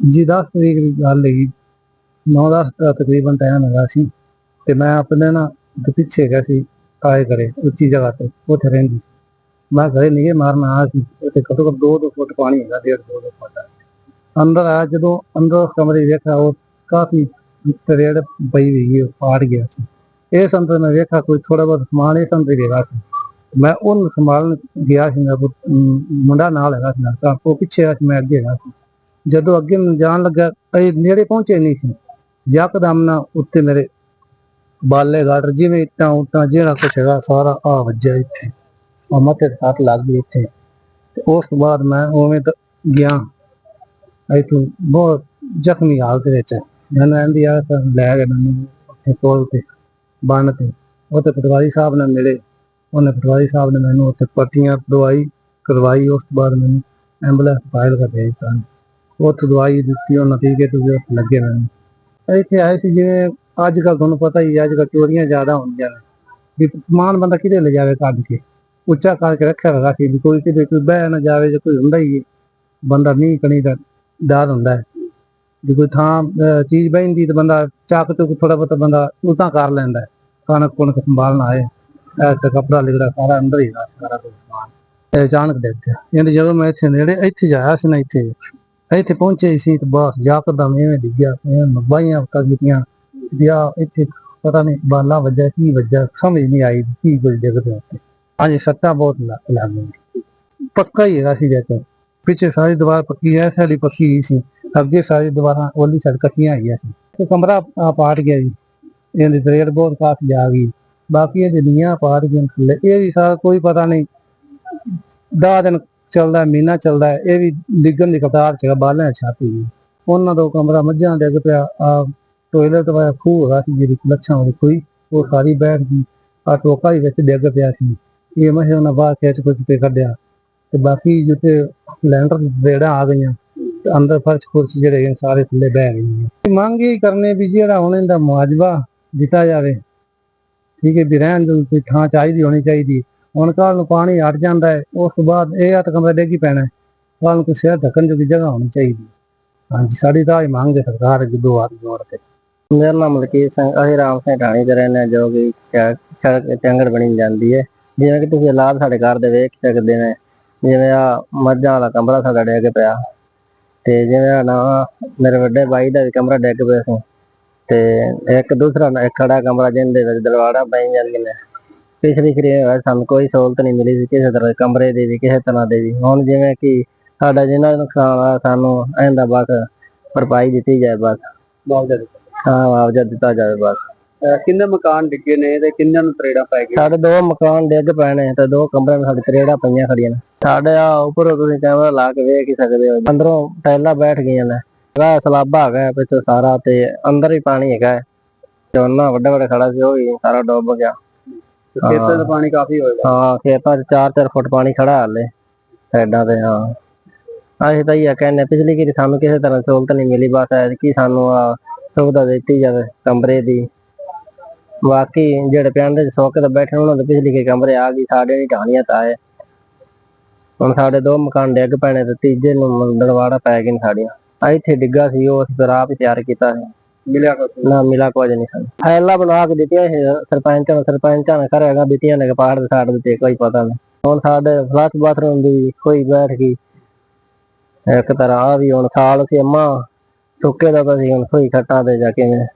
ਜੀ 10 ਤਰੀਕ ਦੀ ਗੱਲ ਹੈਗੀ। 9-10 ਦਾ ਤਕਰੀਬਨ ਟਾਈਮ ਹੈਗਾ ਸੀ। ਤੇ ਮੈਂ ਆਪਣੇ ਨਾ ਦੇ ਪਿੱਛੇ ਗਿਆ ਸੀ ਆਏ ਕਰੇ ਉੱਚੀ ਜਗ੍ਹਾ ਤੇ ਉੱਥੇ ਰਹਿੰਦੀ ਮੈਂ ਘਰੇ ਨਹੀਂ ਮਾਰਨ ਆਇਆ ਸੀ। ਉੱਥੇ ਘੱਟੋ ਘੱਟ 2-2 ਫੁੱਟ ਪਾਣੀ ਹੈਗਾ ਡੇਢ ਦੋ ਦੋ ਫੁੱਟ। ਅੰਦਰ ਆ ਜਦੋਂ ਅੰਦਰ ਕਮਰੇ ਵੇਖਿਆ ਉਹ ਕਾਫੀ ਤਰੇੜ ਪਈ ਹੋਈ ਹੈ ਪਾੜ ਗਿਆ ਸੀ। ਇਸ ਅੰਦਰ ਮੈਂ ਵੇਖਿਆ ਕੋਈ ਥੋੜਾ ਬਹੁਤ ਸਮਾਨ ਇਸ ਅੰਦਰ ਗਿਆ ਸੀ। ਮੈਂ ਉਹਨੂੰ ਸੰਭਾਲਣ ਗਿਆ ਸੀ ਮੇਰਾ ਮੁੰਡਾ ਨਾਲ ਹੈਗਾ ਸੀ ਨਾਲ, ਉਹ ਪਿੱਛੇ ਆ ਸੀ ਮੈਂ ਅੱਗੇ ਹੈਗਾ ਸੀ। ਜਦੋਂ ਅੱਗੇ ਨੂੰ ਜਾਣ ਲੱਗਾ ਇਹ ਨੇੜੇ ਪਹੁੰਚੇ ਨਹੀਂ ਸੀ। ਯਕਦਮ ਨਾ ਉੱਤੇ ਮੇਰੇ ਬਾਲੇ ਗਾਡਰ, ਜਿਵੇਂ ਇੱਟਾਂ ਉੱਟਾਂ, ਜਿਹੜਾ ਕੁਛ ਹੈਗਾ, ਸਾਰਾ ਆ ਵੱਜਿਆ ਇੱਥੇ। ਆ ਮੱਥੇ ਤੇ ਹੱਥ ਲੱਗ ਗਈ ਇੱਥੇ। ਤੇ ਉਸ ਤੋਂ ਬਾਅਦ ਮੈਂ ਉਵੇਂ ਗਿਆ। ਇੱਥੋਂ ਬਹੁਤ ਜ਼ਖਮੀ ਹਾਲਤ ਵਿੱਚ। ਮੈਨੂੰ ਆਂਦੀ ਆ ਤਾਂ ਲੈ ਗਏ ਮੈਨੂੰ ਉੱਥੇ ਕੋਲ ਤੇ, ਬੰਨ ਤੇ। ਉੱਥੇ ਪਟਵਾਰੀ ਸਾਹਿਬ ਨਾਲ ਮਿਲੇ ਉਹਨੇ ਪਟਵਾਰੀ ਸਾਹਿਬ ਨੇ ਮੈਨੂੰ ਉੱਥੇ ਪੱਟੀਆਂ ਦਵਾਈ, ਕਰਵਾਈ। ਉਸ ਤੋਂ ਬਾਅਦ ਮੈਨੂੰ ਐਂਬੂਲੈਂਸ ਫਾਇਲ ਕਰ ਦੇ ਉੱਥੇ ਦਵਾਈ ਦਿੱਤੀ ਉਹਨਾਂ ਟੀਕੇ ਟੂਕੇ ਉੱਥੇ ਲੱਗੇ ਮੈਨੂੰ ਇੱਥੇ ਆਏ ਸੀ ਜਿਵੇਂ ਅੱਜ ਕੱਲ ਤੁਹਾਨੂੰ ਪਤਾ ਹੀ ਅੱਜ ਕੱਲ ਚੋਰੀਆਂ ਜ਼ਿਆਦਾ ਹੁੰਦੀਆਂ ਨੇ। ਵੀ ਸਮਾਨ ਬੰਦਾ ਕਿਤੇ ਲੈ ਜਾਵੇ ਕੱਢ ਕੇ ਉੱਚਾ ਕਰਕੇ ਰੱਖਿਆ ਹੈਗਾ ਸੀ ਵੀ ਕੋਈ ਕਿਤੇ ਕੋਈ ਬਹਿ ਨਾ ਜਾਵੇ ਜੇ ਕੋਈ ਹੁੰਦਾ ਹੀ ਬੰਦਾ ਨਹੀਂ ਕਣੀ ਦਾ ਡਰ ਹੁੰਦਾ ਹੈ। ਜੇ ਕੋਈ ਥਾਂ ਅਹ, ਚੀਜ਼ ਬਹਿੰਦੀ ਤੇ ਬੰਦਾ ਚੱਕ ਚੁੱਕ ਥੋੜਾ ਬਹੁਤਾ ਬੰਦਾ ਉਲਟਾ ਕਰ ਲੈਂਦਾ ਹੈ। ਕਣਕ ਕੁਣਕ ਸੰਭਾਲਣਾ ਆਏ। ਐਸਾ ਕਪੜਾ ਲਿਗੜਾ ਸਾਰਾ ਅੰਦਰ ਹੀ ਸਾਰਾ ਕੁਝ ਸਮਾਨ। ਅਚਾਨਕ ਡਿੱਗ ਗਿਆ। ਇਹਨੇ ਜਦੋਂ ਮੈਂ ਇੱਥੇ ਨੇੜੇ ਇੱਥੇ ਜਾਇਆ ਸੀ ਨਾ ਇੱਥੇ। ਇੱਥੇ ਪਹੁੰਚੇ ਸੀ ਤੇ ਬਸ ਯਕਦਮ ਐਵੇਂ ਡਿੱਗਿਆ ਐਵੇਂ ਬਾਈਆਂ ਕਰ ਦਿੱਤੀਆਂ ਦਿਆ ਇੱਥੇ ਪਤਾ ਨਹੀਂ ਬਾਲਾ ਵੱਜਾ ਕੀ ਵੱਜਾ ਸਮਝ ਨਹੀਂ ਆਈ ਕੀ ਕੁਝ ਡਿੱਗ ਉੱਤੇ ਹਾਂਜੀ, ਸੱਟਾਂ ਬਹੁਤ ਲੱਗ ਪੱਕਾ ਹੀ ਹੈਗਾ ਸੀ ਜੈਸੇ ਪਿੱਛੇ ਸਾਰੀ ਦੀਵਾਰ ਪੱਕੀ ਐ ਸਾਡੀ ਪੱਕੀ ਸੀ। ਅੱਗੇ ਸਾਰੀ ਦੀਵਾਰਾਂ ਉਹਲੀ ਸੜ ਕੱਟੀਆਂ ਹੈਗੀਆਂ ਸੀ। ਤੇ ਕਮਰਾ ਪਾਟ ਗਿਆ ਜੀ। ਇਹਦੀ ਤਰੇੜ ਬਹੁਤ ਕਾਫੀ ਆ ਗਈ। ਬਾਕੀ ਇਹਦੇ ਨੀਆਂ ਪਾਟ ਗਈਆਂ ਥੱਲੇ। ਇਹ ਵੀ ਸਾਰਾ ਕੋਈ ਪਤਾ ਨਹੀਂ, ਦਸ ਦਿਨ ਚੱਲਦਾ, ਮਹੀਨਾ ਚੱਲਦਾ ਇਹ ਵੀ ਡਿੱਗਣ ਦੀ ਕਤਾਰ ਚ ਬਾਲਿਆਂ ਛਾਤੀ ਗਈ ਉਹਨਾਂ ਦਾ ਕਮਰਾ ਮੱਝਾਂ ਡਿੱਗ ਪਿਆ, ਆ ਟੋਇਲਟ ਵਾਲਾ ਖੂਹ ਹੈਗਾ ਸੀ ਜਿਹੜੀ ਲੱਛਾਂ ਵਾਲੀ ਖੂਹੀ ਉਹ ਸਾਰੀ ਬੈਠ ਗਈ, ਆ ਟੋਕਾ ਹੀ ਵਿੱਚ ਡਿੱਗ ਪਿਆ ਸੀ। ਇਹ ਮੈਂ ਉਹਨਾਂ ਬਾਹਰ ਖਿੱਚ ਖੁੱਚ ਕੇ ਕੱਢਿਆ। ਤੇ ਬਾਕੀ ਜਿੱਥੇ ਲੈਂਡਰ ਦੇੜਾ ਆ ਗਈਆਂ ਅੰਦਰ ਫਰਸ਼ ਫੁਰਸ਼ ਜਿਹੜੇ ਸਾਰੇ ਥੱਲੇ ਬਹਿ ਗਏ ਮੰਗ ਇਹ ਕਰਨੇ ਵੀ ਜਿਹੜਾ ਹੁਣ ਇਹਦਾ ਮੁਆਵਜ਼ਾ ਦਿੱਤਾ ਜਾਵੇ, ਠੀਕ ਹੈ ਵੀ ਰਹਿਣ ਨੂੰ ਕੋਈ ਥਾਂ ਚਾਹੀਦੀ ਹੋਣੀ ਚਾਹੀਦੀ। ਹੁਣ ਕੱਲ ਨੂੰ ਪਾਣੀ ਹਟ ਜਾਂਦਾ ਹੈ, ਉਸ ਤੋਂ ਬਾਅਦ ਇਹ ਆ ਤਾਂ ਡੇਗੀ ਪੈਣਾ ਹੈ। ਕੱਲ ਨੂੰ ਕੋਈ ਸਿਰ ਢੱਕਣ ਜੋਗੀ ਜਗ੍ਹਾ ਹੋਣੀ ਚਾਹੀਦੀ ਹਾਂਜੀ, ਸਾਡੀ ਤਾਂ ਇਹ ਮੰਗ ਹੈ ਸਰਕਾਰ ਅੱਗੇ ਦੋ ਹੱਥ ਜੋੜ ਕੇ। ਮੇਰਾ ਨਾਮ ਮਲਕੀਤ ਸਿੰਘ, ਅਸੀਂ ਰਾਮ ਸਿੰਘ ਢਾਣੀ ਦੇ ਰਹਿੰਦੇ ਜੋ ਕਿ ਚੰਗੜ ਬਣੀ ਜਾਂਦੀ ਹੈ। ਜਿਵੇਂ ਕਿ ਤੁਸੀਂ ਹਾਲਾਤ ਸਾਡੇ ਘਰ ਦੇ ਵੇਖ ਸਕਦੇ ਨੇ, ਜਿਵੇਂ ਆ ਮੱਝਾਂ ਵਾਲਾ ਕਮਰਾ ਸਾਡਾ ਡਿੱਗ ਪਿਆ। ਤੇ ਜਿਵੇਂ ਆ ਨਾ, ਮੇਰੇ ਵੱਡੇ ਭਾਈ ਦਾ ਵੀ ਕਮਰਾ ਡਿੱਗ ਪਿਆ ਸੀ। ਤੇ ਇੱਕ ਦੂਸਰਾ ਨਾ- ਖੜਾ ਕਮਰਾ, ਜਿਹਦੇ ਵਿੱਚ ਦਰਵਾੜਾ ਪਈ ਜਾਂਦੇ ਨੇ। ਪਿਛਲੀ ਖਰੀ ਸਾਨੂੰ ਕੋਈ ਸਹੂਲਤ ਨਹੀਂ ਮਿਲੀ ਸੀ ਕਿਸੇ ਤਰ੍ਹਾਂ ਦੇ ਕਮਰੇ ਦੀ ਵੀ ਕਿਸੇ ਤਰ੍ਹਾਂ ਦੇ ਵੀ। ਹੁਣ ਜਿਵੇਂ ਕਿ ਸਾਡਾ ਜਿੰਨਾ ਵੀ ਨੁਕਸਾਨ ਆ ਸਾਨੂੰ ਇਹਦਾ ਬਸ ਭਰਪਾਈ ਦਿੱਤੀ ਜਾਏ ਬਸ। ਮੁਆਵਜ਼ਾ ਦਿੱਤਾ ਹਾਂ ਮੁਆਵਜ਼ਾ ਦਿੱਤਾ ਜਾਵੇ ਬਸ। ਅਹ ਕਿੰਨੇ ਮਕਾਨ ਡਿੱਗੇ ਨੇ ਤੇ ਕਿੰਨਾਂ ਨੂੰ ਤਰੇੜਾਂ ਪੈ ਗਈਆਂ? ਸਾਡੇ ਦੋ ਮਕਾਨ ਡਿੱਗ ਪਏ ਨੇ ਤੇ ਦੋ ਕਮਰਿਆਂ ਵਿੱਚ ਸਾਡੇ ਤਰੇੜਾਂ ਪਈਆਂ ਖੜੀਆਂ ਨੇ। ਸਾਡੇ ਆ ਉੱਪਰੋਂ ਤੁਸੀਂ ਕੈਮਰਾ ਲਾ ਕੇ ਵੇਖ ਹੀ ਸਕਦੇ ਹੋ ਅੰਦਰੋਂ ਟਾਈਲਾਂ ਬੈਠ ਗਈਆਂ ਨੇ। ਸਲਾਬਾ ਹੈਗਾ ਪਿੱਛੇ ਸਾਰਾ ਤੇ ਅੰਦਰ ਹੀ ਪਾਣੀ ਹੈਗਾ। ਉਹਨਾਂ ਵੱਡਾ ਵੱਡਾ ਖੜਾ ਸੀ ਉਹ ਵੀ ਸਾਰਾ ਡੁੱਬ ਗਿਆ। ਖੇਤਾਂ ਦਾ ਪਾਣੀ ਕਾਫੀ ਹੋਏਗਾ। ਹਾਂ ਖੇਤਾਂ 'ਚ 4-4 ਫੁੱਟ ਪਾਣੀ ਖੜਾ ਹਾਲੇ ਸਾਈਡਾਂ ਤੇ ਹਾਂ। ਅਸੀਂ ਤਾਂ ਇਹ ਕਹਿੰਦੇ ਹਾਂ, ਪਿਛਲੀ ਵਾਰੀ ਸਾਨੂੰ ਕਿਸੇ ਤਰ੍ਹਾਂ ਸਹੂਲਤ ਨਹੀਂ ਮਿਲੀ ਬਸ ਐਤਕੀ ਸਾਨੂੰ ਆ ਸੁਵਿਧਾ ਦਿੱਤੀ ਜਾਵੇ ਕਮਰੇ ਦੀ। ਬਾਕੀ ਜਿਹੜੇ ਪਿੰਡ ਦੇ ਸੌਕੇ ਤੇ ਬੈਠੇ ਉਹਨਾਂ ਦੇ ਪਿਛਲੀ ਕੇ ਕਮਰੇ ਆ ਗਈ ਸਾਡੇ ਨਹੀਂ ਢਾਣੀਆਂ ਤਾਂ ਆਏ। ਹੁਣ ਸਾਡੇ ਦੋ ਮਕਾਨ ਡਿੱਗ ਪੈਣੇ ਤੇ ਤੀਜੇ ਨੂੰ ਦਰਵਾੜਾ ਪੈ ਗਏ ਸਾਡੀਆਂ। ਆ ਇੱਥੇ ਡਿੱਗਾ ਸੀ ਉਹ ਅਸੀਂ ਫਿਰ ਆਪ ਹੀ ਤਿਆਰ ਕੀਤਾ ਸੀ। ਮਿਲਿਆ ਕੁਛ ਨਾ ਮਿਲਾ ਕੁਝ ਨਹੀਂ ਸਾਨੂੰ। ਫਾਈਲਾਂ ਬਣਾ ਕੇ ਦਿੱਤੀਆਂ ਸੀ ਸਰਪੰਚਾਂ ਨੂੰ, ਸਰਪੰਚਾਂ ਨੇ ਘਰ ਹੈਗਾ, ਦਿੱਤੀਆਂ ਨੇ ਕਿ ਪਹਾੜ ਦੇ ਸਾੜ ਦਿੱਤੇ, ਕੋਈ ਪਤਾ ਨਹੀਂ। ਹੁਣ ਸਾਡੇ ਫਲਸ਼ ਬਾਥਰੂਮ ਦੀ ਕੋਈ ਬੈਠ ਗਈ। ਇੱਕ ਤਰ੍ਹਾਂ ਆ ਵੀ ਹੁਣ ਸਾਲ ਸੀ, ਅੰਮਾ ਸੁੱਕੇ ਦਾ ਤਾਂ ਸੀ ਹੁਣ ਕੋਈ ਖੱਟਾਂ ਤੇ ਜਾ ਕੇ ਮੈਂ